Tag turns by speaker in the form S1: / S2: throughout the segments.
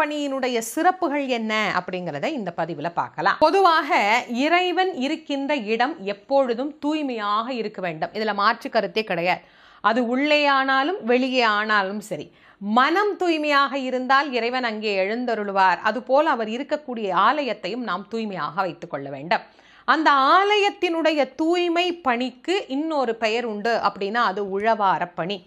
S1: பணியினுடைய சிறப்புகள் என்ன அப்படிங்கிறத இந்த பதிவில் பார்க்கலாம். பொதுவாக இறைவன் இருக்கின்ற இடம் எப்பொழுதும் தூய்மையாக இருக்க வேண்டும். இதில் மாற்று கருத்தே கிடையாது. அது உள்ளே ஆனாலும் வெளியே ஆனாலும் சரி. மனம் தூய்மையாக இருந்தால் இறைவன் அங்கே எழுந்தருள்வார். அதுபோல் அவர் இருக்கக்கூடிய ஆலயத்தையும் நாம் தூய்மையாக வைத்துக்கொள்ள வேண்டும். அந்த ஆலயத்தினுடைய தூய்மை பணிக்கு இன்னொரு பெயர் உண்டு அப்படின்னா அது உழவார பணி.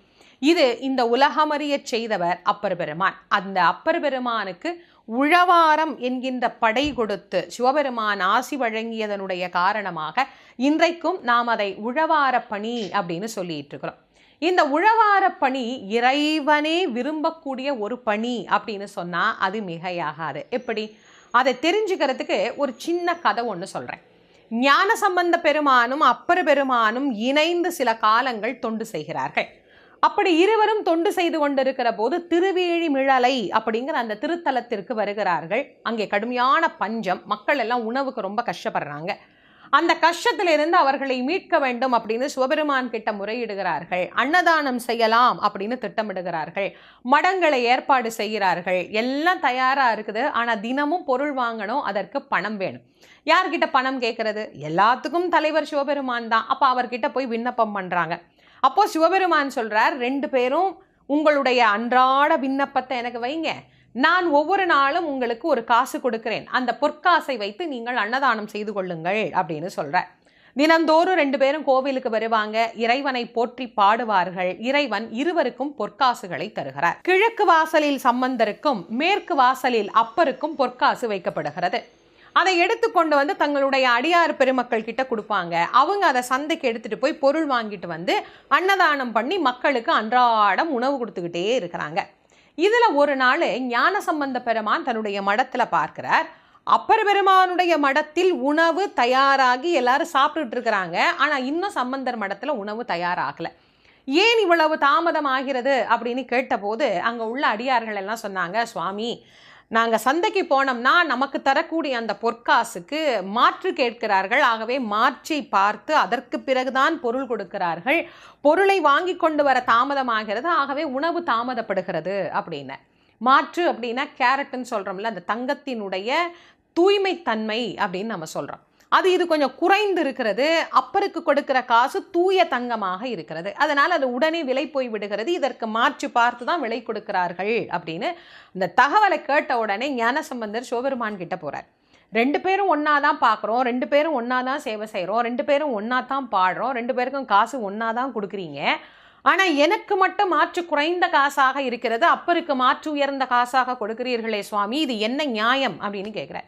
S1: இது இந்த உலகமறிய செய்தவர் அப்பர் பெருமான் அந்த அப்பர் பெருமானுக்கு உழவாரம் என்கின்ற படை கொடுத்து சிவபெருமான் ஆசி வழங்கியதனுடைய காரணமாக இன்றைக்கும் நாம் அதை உழவார பணி அப்படின்னு சொல்லிட்டு இருக்கிறோம் இந்த உழவார பணி இறைவனே விரும்பக்கூடிய ஒரு பணி அப்படின்னு சொன்னால் அது மிகையாகாது. எப்படி? அதை தெரிஞ்சுக்கிறதுக்கு ஒரு சின்ன கதை ஒன்று சொல்கிறேன் ஞான சம்பந்த பெருமானும் அப்பர் பெருமானும் இணைந்து சில காலங்கள் தொண்டு செய்கிறார்கள். அப்படி இருவரும் தொண்டு செய்து கொண்டிருக்கிற போது திருவேழிமிழலை அப்படிங்கிற அந்த திருத்தலத்திற்கு வருகிறார்கள். அங்கே கடுமையான பஞ்சம். மக்கள் எல்லாம் உணவுக்கு ரொம்ப கஷ்டப்படுறாங்க. அந்த கஷ்டத்திலிருந்து அவர்களை மீட்க வேண்டும் அப்படின்னு சிவபெருமான் கிட்ட முறையிடுகிறார்கள். அன்னதானம் செய்யலாம் அப்படின்னு திட்டமிடுகிறார்கள். மடங்களை ஏற்பாடு செய்கிறார்கள். எல்லாம் தயாராக இருக்குது. ஆனால் தினமும் பொருள் வாங்கணும். அதற்கு பணம் வேணும். யார்கிட்ட பணம் கேட்கறது எல்லாத்துக்கும் தலைவர் சிவபெருமான் தான். அப்போ அவர்கிட்ட போய் விண்ணப்பம் பண்ணுறாங்க அப்போ சிவபெருமான் சொல்றார் ரெண்டு பேரும் உங்களுடைய அன்றாட விண்ணப்பத்தை எனக்கு வைங்க. நான் ஒவ்வொரு நாளும் உங்களுக்கு ஒரு காசு கொடுக்கிறேன். அந்த பொற்காசை வைத்து நீங்கள் அன்னதானம் செய்து கொள்ளுங்கள் அப்படின்னு சொல்றார். தினந்தோறும் ரெண்டு பேரும் கோவிலுக்கு வருவாங்க. இறைவனை போற்றி பாடுவார்கள். இறைவன் இருவருக்கும் பொற்காசுகளை தருகிறார். கிழக்கு வாசலில் சம்பந்தருக்கும் மேற்கு வாசலில் அப்பருக்கும் பொற்காசு வைக்கப்படுகிறது. அதை எடுத்து கொண்டு வந்து தங்களுடைய அடியார் பெருமக்கள் கிட்ட கொடுப்பாங்க. அவங்க அதை சந்தைக்கு எடுத்துட்டு போய் பொருள் வாங்கிட்டு வந்து அன்னதானம் பண்ணி மக்களுக்கு அன்றாடம் உணவு கொடுத்துக்கிட்டே இருக்கிறாங்க. இதில் ஒரு நாள் ஞான சம்பந்த பெருமான் தன்னுடைய மடத்தில் பார்க்கிறார். அப்பர் பெருமானுடைய மடத்தில் உணவு தயாராகி எல்லாரும் சாப்பிட்டுட்டு இருக்கிறாங்க. ஆனால் இன்னும் சம்பந்தர் மடத்தில் உணவு தயாராகல. ஏன் இவ்வளவு தாமதம் ஆகிறது அப்படின்னு கேட்டபோது அங்கே உள்ள அடியார்கள் எல்லாம் சொன்னாங்க சுவாமி நாங்கள் சந்தைக்கு போனோம்னா நமக்கு தரக்கூடிய அந்த பொற்காசுக்கு மாற்று கேட்கிறார்கள். ஆகவே மாற்றி பார்த்து அதற்கு பிறகுதான் பொருள் கொடுக்கிறார்கள். பொருளை வாங்கி கொண்டு வர தாமதமாகிறது. ஆகவே உணவு தாமதப்படுகிறது அப்படின்னு. மாற்று அப்படின்னா கேரட்னு சொல்கிறோம்ல அந்த தங்கத்தினுடைய தூய்மைத்தன்மை அப்படின்னு நம்ம சொல்கிறோம் அது இது கொஞ்சம் குறைந்து இருக்கிறது அப்பருக்கு கொடுக்கிற காசு தூய தங்கமாக இருக்கிறது. அதனால் அது உடனே விலை போய் விடுகிறது. இதற்கு மாற்றி பார்த்து தான் விலை கொடுக்கிறார்கள் அப்படின்னு இந்த தகவலை கேட்ட உடனே ஞானசம்பந்தர் சிவபெருமான் கிட்ட போகிறார் ரெண்டு பேரும் ஒன்றா தான் பார்க்குறோம் ரெண்டு பேரும் ஒன்றா தான் சேவை செய்கிறோம் ரெண்டு பேரும் ஒன்றா தான் பாடுறோம். ரெண்டு பேருக்கும் காசு ஒன்றா தான் கொடுக்குறீங்க. ஆனால் எனக்கு மட்டும் மாற்று குறைந்த காசாக இருக்கிறது. அப்பருக்கு மாற்று உயர்ந்த காசாக கொடுக்கிறீர்களே சுவாமி. இது என்ன நியாயம் அப்படின்னு கேட்குறேன்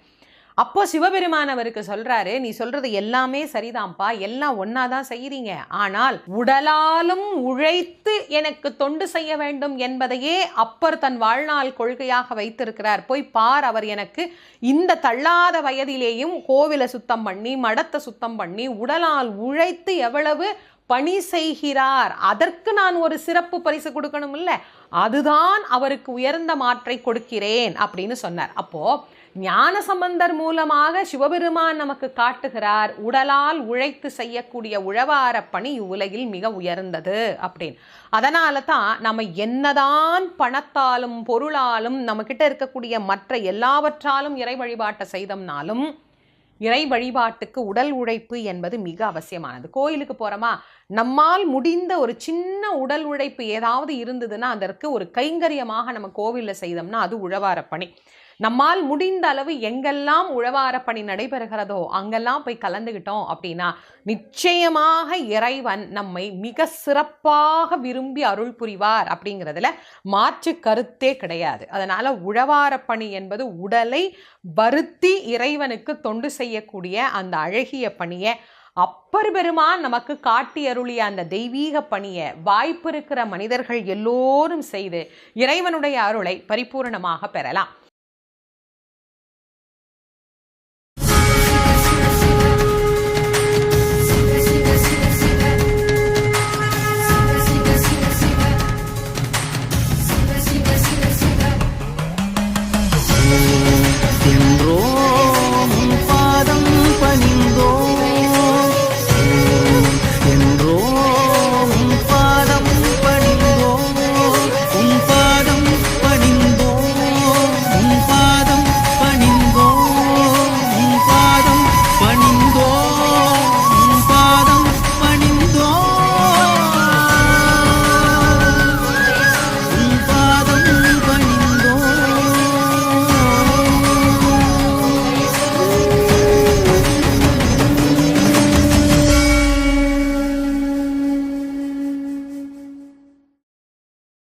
S1: அப்போ சிவபெருமான் அவருக்கு சொல்றாரு நீ சொல்றது எல்லாமே சரிதான்ப்பா எல்லாம் ஒன்னா தான் செய்யறீங்க ஆனால் உடலாலும் உழைத்து எனக்கு தொண்டு செய்ய வேண்டும் என்பதையே அப்பர் தன் வாழ்நாள் கொள்கையாக வைத்திருக்கிறார். போய் பார் அவர் எனக்கு இந்த தள்ளாத வயதிலேயும் கோவிலை சுத்தம் பண்ணி மடத்தை சுத்தம் பண்ணி உடலால் உழைத்து எவ்வளவு பணி செய்கிறார். அதற்கு நான் ஒரு சிறப்பு பரிசு கொடுக்கணும் இல்லை அதுதான் அவருக்கு உயர்ந்த மாற்றை கொடுக்கிறேன். அப்படின்னு சொன்னார். அப்போ ஞான சம்பந்தர் மூலமாக சிவபெருமான் நமக்கு காட்டுகிறார் உடலால் உழைத்து செய்யக்கூடிய உழவார பணி இவ்வுலகில் மிக உயர்ந்தது அப்படின்னு. அதனால தான் நம்ம என்னதான் பணத்தாலும் பொருளாலும் நம்ம கிட்ட இருக்கக்கூடிய மற்ற எல்லாவற்றாலும் இறை வழிபாட்டை செய்தோம்னாலும் இறை வழிபாட்டுக்கு உடல் உழைப்பு என்பது மிக அவசியமானது. கோயிலுக்கு போறோமா? நம்மால் முடிந்த ஒரு சின்ன உடல் உழைப்பு ஏதாவது இருந்ததுன்னா அதற்கு ஒரு கைங்கரியமாக நம்ம கோவிலில் செய்தோம்னா அது உழவார பணி. நம்மால் முடிந்த அளவு எங்கெல்லாம் உழவார பணி நடைபெறுகிறதோ அங்கெல்லாம் போய் கலந்துக்கிட்டோம் அப்படின்னா நிச்சயமாக இறைவன் நம்மை மிக சிறப்பாக விரும்பி அருள் புரிவார் அப்படிங்கிறதுல மாற்று கருத்தே கிடையாது. அதனால உழவார பணி என்பது உடலை வருத்தி இறைவனுக்கு தொண்டு செய்யக்கூடிய அந்த அழகிய பணியை அப்பர் பெருமான் நமக்கு காட்டி அருளிய அந்த தெய்வீக பணியை வாய்ப்பு இருக்கிற மனிதர்கள் எல்லோரும் செய்து இறைவனுடைய அருளை பரிபூரணமாக பெறலாம்.